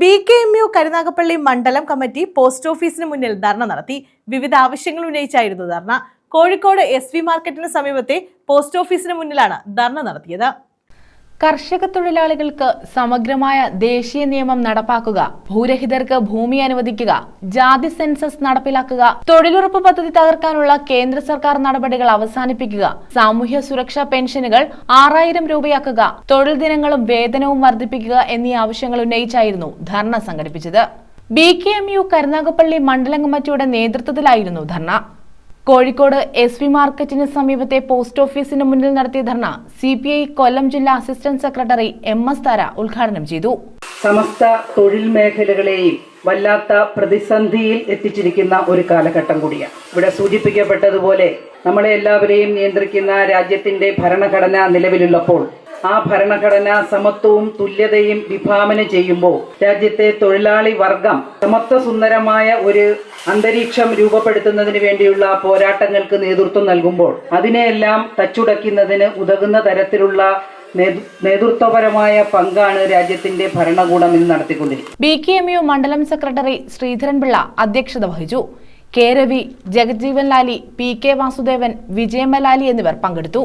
B K M U Karunagappally മണ്ഡലം committee post ഓഫീസിന് മുന്നിൽ ധർണ നടത്തി. വിവിധ ആവശ്യങ്ങൾ ഉന്നയിച്ചായിരുന്നു ധർണ. കോഴിക്കോട് എസ് വി മാർക്കറ്റിന് സമീപത്തെ പോസ്റ്റ് ഓഫീസിന് മുന്നിലാണ് ധർണ നടത്തിയത്. കർഷക തൊഴിലാളികൾക്ക് സമഗ്രമായ ദേശീയ നിയമം നടപ്പാക്കുക ഭൂരഹിതർക്ക് ഭൂമി അനുവദിക്കുക ജാതി സെൻസസ് നടപ്പിലാക്കുക തൊഴിലുറപ്പ് പദ്ധതി തകർക്കാനുള്ള കേന്ദ്ര സർക്കാർ നടപടികൾ അവസാനിപ്പിക്കുക സാമൂഹ്യ സുരക്ഷാ പെൻഷനുകൾ ആറായിരം രൂപയാക്കുക തൊഴിൽ ദിനങ്ങളും വേതനവും വർദ്ധിപ്പിക്കുക എന്നീ ആവശ്യങ്ങൾ ഉന്നയിച്ചായിരുന്നു ധർണ സംഘടിപ്പിച്ചത്. B K M U Karunagappally മണ്ഡലം കമ്മിറ്റിയുടെ നേതൃത്വത്തിലായിരുന്നു ധർണ. കോഴിക്കോട് എസ് വി മാർക്കറ്റിന് സമീപത്തെ പോസ്റ്റ് ഓഫീസിന് മുന്നിൽ നടത്തിയ ധർണ സി പി ഐ കൊല്ലം ജില്ലാ assistant secretary M S Thara ഉദ്ഘാടനം ചെയ്തു. സമസ്ത തൊഴിൽ മേഖലകളെയും വല്ലാത്ത പ്രതിസന്ധിയിൽ എത്തിച്ചിരിക്കുന്ന ഒരു കാലഘട്ടം കൂടിയാണ്. ഇവിടെ സൂചിപ്പിക്കപ്പെട്ടതുപോലെ നമ്മളെ എല്ലാവരെയും നിയന്ത്രിക്കുന്ന രാജ്യത്തിന്റെ ഭരണഘടന നിലവിലുള്ളപ്പോൾ ആ ഭരണഘടന സമത്വവും തുല്യതയും വിഭാവനം ചെയ്യുമ്പോൾ രാജ്യത്തെ തൊഴിലാളി വർഗം സമത്വ സുന്ദരമായ ഒരു അന്തരീക്ഷം രൂപപ്പെടുത്തുന്നതിന് വേണ്ടിയുള്ള പോരാട്ടങ്ങൾക്ക് നേതൃത്വം നൽകുമ്പോൾ അതിനെയെല്ലാം തച്ചുടയ്ക്കുന്നതിന് ഉതകുന്ന തരത്തിലുള്ള നേതൃത്വപരമായ പങ്കാണ് രാജ്യത്തിന്റെ ഭരണകൂടം ഇന്ന് നടത്തിക്കൊണ്ടിരിക്കുന്നത്. ബി കെ എം യു മണ്ഡലം സെക്രട്ടറി ശ്രീധരൻപിള്ള അധ്യക്ഷത വഹിച്ചു. K Ravi Jagjivan Lali P K Vasudevan Vijayamalali എന്നിവർ പങ്കെടുത്തു.